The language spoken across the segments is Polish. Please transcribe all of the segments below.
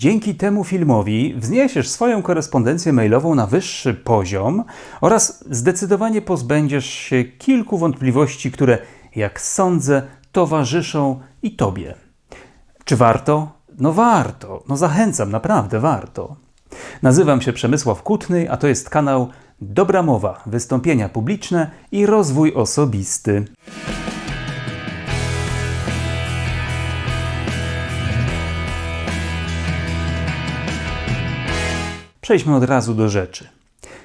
Dzięki temu filmowi wzniesiesz swoją korespondencję mailową na wyższy poziom oraz zdecydowanie pozbędziesz się kilku wątpliwości, które, jak sądzę, towarzyszą i Tobie. Czy warto? No warto. No zachęcam, naprawdę warto. Nazywam się Przemysław Kutny, a to jest kanał Dobra Mowa, wystąpienia publiczne i rozwój osobisty. Przejdźmy od razu do rzeczy.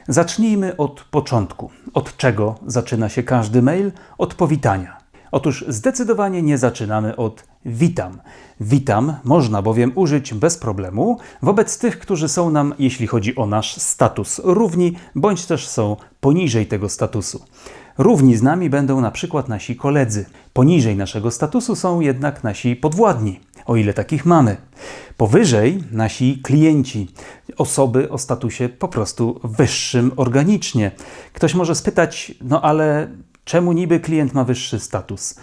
Zacznijmy od początku. Od czego zaczyna się każdy mail? Od powitania. Otóż zdecydowanie nie zaczynamy od witam. Witam można bowiem użyć bez problemu wobec tych, którzy są nam, jeśli chodzi o nasz status, równi bądź też są poniżej tego statusu. Równi z nami będą na przykład nasi koledzy. Poniżej naszego statusu są jednak nasi podwładni, o ile takich mamy. Powyżej nasi klienci, osoby o statusie po prostu wyższym organicznie. Ktoś może spytać, no ale czemu niby klient ma wyższy status?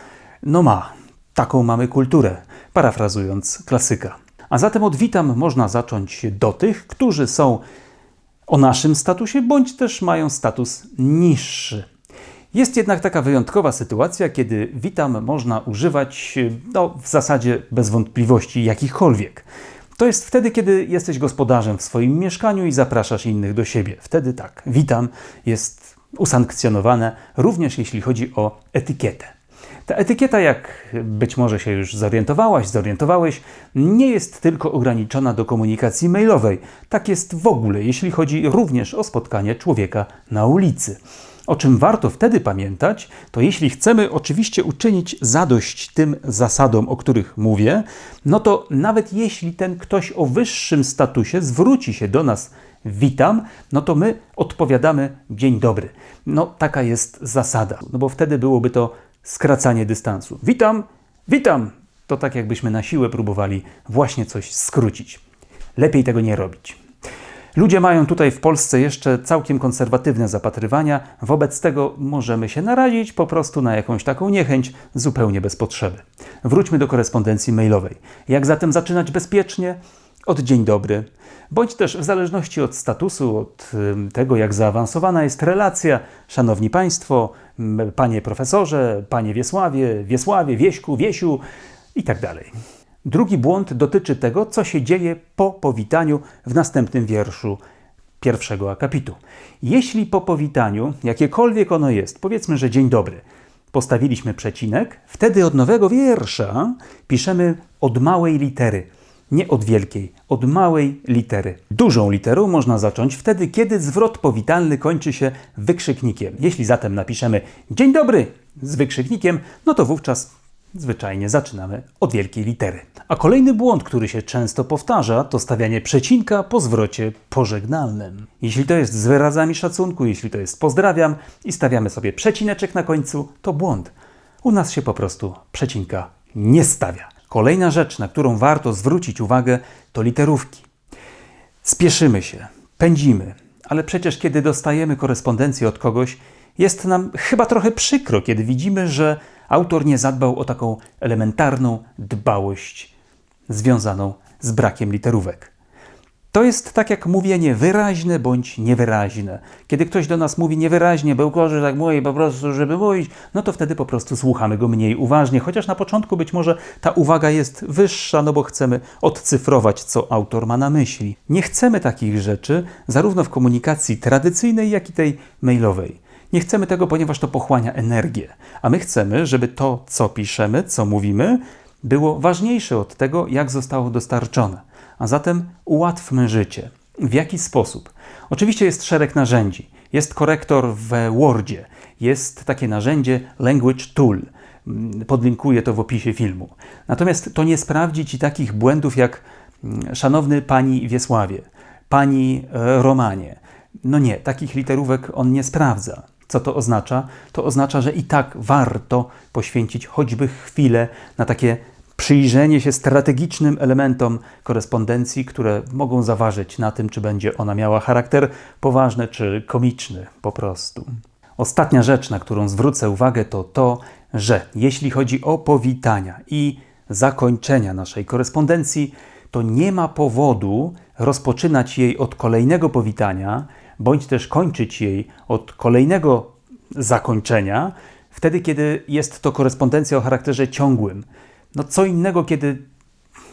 No ma, taką mamy kulturę, parafrazując klasyka. A zatem od witam można zacząć do tych, którzy są o naszym statusie, bądź też mają status niższy. Jest jednak taka wyjątkowa sytuacja, kiedy witam można używać no, w zasadzie bez wątpliwości jakichkolwiek. To jest wtedy, kiedy jesteś gospodarzem w swoim mieszkaniu i zapraszasz innych do siebie. Wtedy tak, witam jest usankcjonowane również jeśli chodzi o etykietę. Ta etykieta, jak być może się już zorientowałaś, zorientowałeś, nie jest tylko ograniczona do komunikacji mailowej. Tak jest w ogóle, jeśli chodzi również o spotkanie człowieka na ulicy. O czym warto wtedy pamiętać, to jeśli chcemy oczywiście uczynić zadość tym zasadom, o których mówię, no to nawet jeśli ten ktoś o wyższym statusie zwróci się do nas witam, no to my odpowiadamy dzień dobry. No taka jest zasada, no bo wtedy byłoby to skracanie dystansu. Witam, witam! To tak jakbyśmy na siłę próbowali właśnie coś skrócić. Lepiej tego nie robić. Ludzie mają tutaj w Polsce jeszcze całkiem konserwatywne zapatrywania, wobec tego możemy się narazić po prostu na jakąś taką niechęć zupełnie bez potrzeby. Wróćmy do korespondencji mailowej. Jak zatem zaczynać bezpiecznie? Od dzień dobry, bądź też w zależności od statusu, od tego, jak zaawansowana jest relacja, szanowni Państwo, panie profesorze, panie Wiesławie, Wiesławie, Wieśku, Wiesiu i tak dalej. Drugi błąd dotyczy tego, co się dzieje po powitaniu w następnym wierszu pierwszego akapitu. Jeśli po powitaniu, jakiekolwiek ono jest, powiedzmy, że dzień dobry, postawiliśmy przecinek, wtedy od nowego wiersza piszemy od małej litery. Nie od wielkiej, od małej litery. Dużą literą można zacząć wtedy, kiedy zwrot powitalny kończy się wykrzyknikiem. Jeśli zatem napiszemy dzień dobry z wykrzyknikiem, no to wówczas zwyczajnie zaczynamy od wielkiej litery. A kolejny błąd, który się często powtarza, to stawianie przecinka po zwrocie pożegnalnym. Jeśli to jest z wyrazami szacunku, jeśli to jest pozdrawiam i stawiamy sobie przecineczek na końcu, to błąd. U nas się po prostu przecinka nie stawia. Kolejna rzecz, na którą warto zwrócić uwagę, to literówki. Spieszymy się, pędzimy, ale przecież kiedy dostajemy korespondencję od kogoś, jest nam chyba trochę przykro, kiedy widzimy, że autor nie zadbał o taką elementarną dbałość związaną z brakiem literówek. To jest tak jak mówienie wyraźne bądź niewyraźne. Kiedy ktoś do nas mówi niewyraźnie, bełkorzy tak mówi po prostu, żeby mówić, no to wtedy po prostu słuchamy go mniej uważnie, chociaż na początku być może ta uwaga jest wyższa, no bo chcemy odcyfrować, co autor ma na myśli. Nie chcemy takich rzeczy zarówno w komunikacji tradycyjnej, jak i tej mailowej. Nie chcemy tego, ponieważ to pochłania energię, a my chcemy, żeby to, co piszemy, co mówimy, było ważniejsze od tego, jak zostało dostarczone. A zatem ułatwmy życie. W jaki sposób? Oczywiście jest szereg narzędzi. Jest korektor w Wordzie, jest takie narzędzie Language Tool. Podlinkuję to w opisie filmu. Natomiast to nie sprawdzi ci takich błędów jak mm, szanowny pani Wiesławie, pani e, Romanie. No nie, takich literówek on nie sprawdza. Co to oznacza? To oznacza, że i tak warto poświęcić choćby chwilę na takie przyjrzenie się strategicznym elementom korespondencji, które mogą zaważyć na tym, czy będzie ona miała charakter poważny czy komiczny po prostu. Ostatnia rzecz, na którą zwrócę uwagę, to to, że jeśli chodzi o powitania i zakończenia naszej korespondencji, to nie ma powodu rozpoczynać jej od kolejnego powitania, bądź też kończyć jej od kolejnego zakończenia, wtedy, kiedy jest to korespondencja o charakterze ciągłym. No co innego, kiedy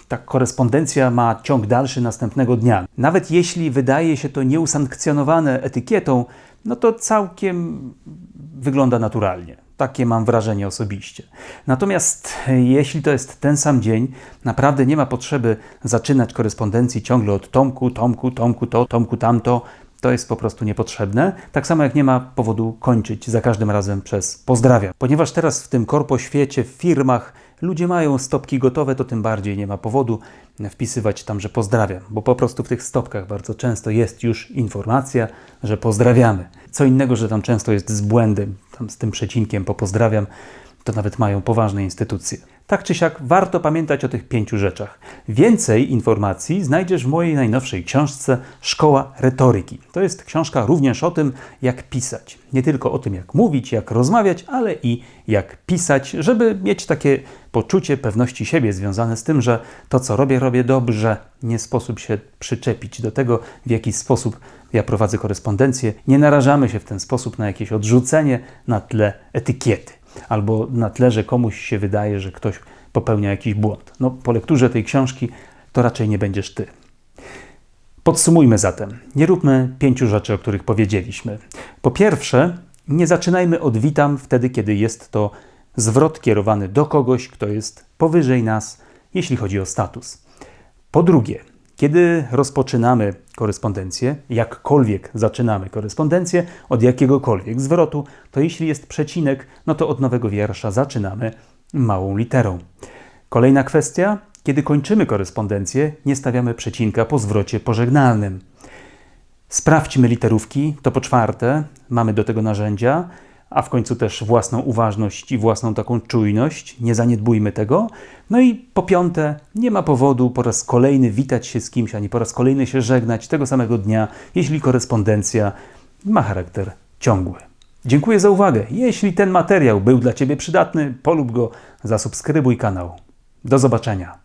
ta korespondencja ma ciąg dalszy następnego dnia. Nawet jeśli wydaje się to nieusankcjonowane etykietą, no to całkiem wygląda naturalnie. Takie mam wrażenie osobiście. Natomiast jeśli to jest ten sam dzień, naprawdę nie ma potrzeby zaczynać korespondencji ciągle od Tomku, Tomku, Tomku to, Tomku tamto. To jest po prostu niepotrzebne. Tak samo jak nie ma powodu kończyć za każdym razem przez pozdrawiam. Ponieważ teraz w tym korpo świecie, w firmach ludzie mają stopki gotowe, to tym bardziej nie ma powodu wpisywać tam, że pozdrawiam, bo po prostu w tych stopkach bardzo często jest już informacja, że pozdrawiamy. Co innego, że tam często jest z błędem, tam z tym przecinkiem po pozdrawiam, to nawet mają poważne instytucje. Tak czy siak warto pamiętać o tych pięciu rzeczach. Więcej informacji znajdziesz w mojej najnowszej książce Szkoła Retoryki. To jest książka również o tym, jak pisać. Nie tylko o tym, jak mówić, jak rozmawiać, ale i jak pisać, żeby mieć takie poczucie pewności siebie związane z tym, że to, co robię, robię dobrze. Nie sposób się przyczepić do tego, w jaki sposób ja prowadzę korespondencję. Nie narażamy się w ten sposób na jakieś odrzucenie na tle etykiety albo na tle, że komuś się wydaje, że ktoś popełnia jakiś błąd. No, po lekturze tej książki to raczej nie będziesz ty. Podsumujmy zatem. Nie róbmy pięciu rzeczy, o których powiedzieliśmy. Po pierwsze, nie zaczynajmy od witam wtedy, kiedy jest to zwrot kierowany do kogoś, kto jest powyżej nas, jeśli chodzi o status. Po drugie, kiedy rozpoczynamy korespondencję, jakkolwiek zaczynamy korespondencję od jakiegokolwiek zwrotu, to jeśli jest przecinek, no to od nowego wiersza zaczynamy małą literą. Kolejna kwestia, kiedy kończymy korespondencję, nie stawiamy przecinka po zwrocie pożegnalnym. Sprawdźmy literówki, to po czwarte, mamy do tego narzędzia a w końcu też własną uważność i własną taką czujność. Nie zaniedbujmy tego. No i po piąte, nie ma powodu po raz kolejny witać się z kimś, ani po raz kolejny się żegnać tego samego dnia, jeśli korespondencja ma charakter ciągły. Dziękuję za uwagę. Jeśli ten materiał był dla Ciebie przydatny, polub go, zasubskrybuj kanał. Do zobaczenia.